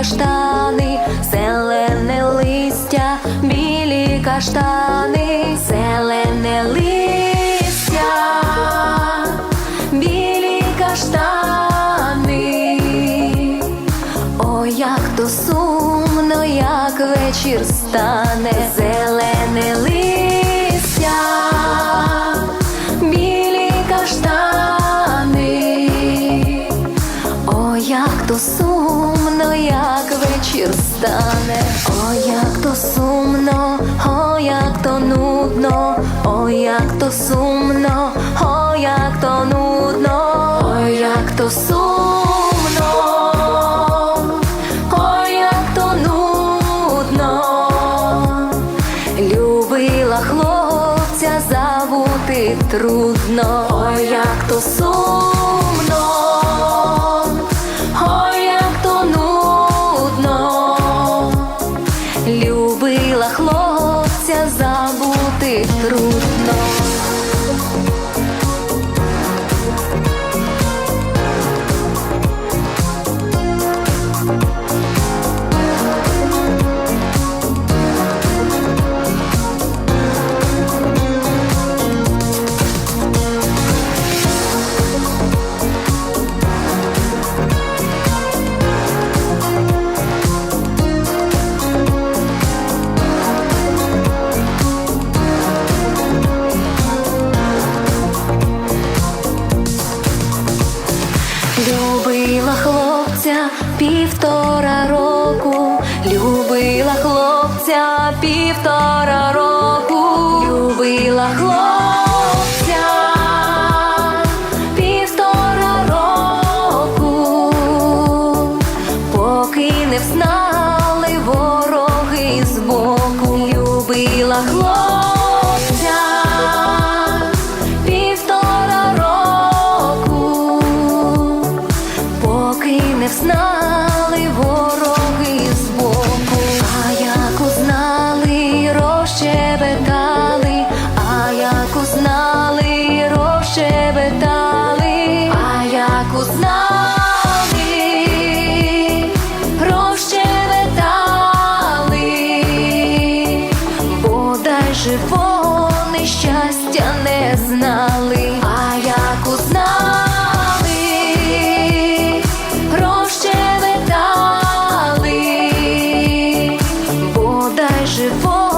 каштани, зелене листя, білі каштани, зелене листя, білі каштани. Ой, як то сумно, як вечір стане, зелене листя, як то сумно, як вечір стане, ой, як то сумно, ой, як то нудно, ой, як то сумно, ой, як то нудно, ой, як то сумно, хлопця забути трудно, ой, як то сумно, забути трудно. Любила хлопця півтора року, любила хлопця півтора року, любила хлопця півтора року, поки не взнали вороги збоку, любила хлопця взнали вороги збоку, а як узнали, розщебетали, а як узнали, розщебетали, а як узнали, розщебетали, бодай же вони щастя не знали, бодай же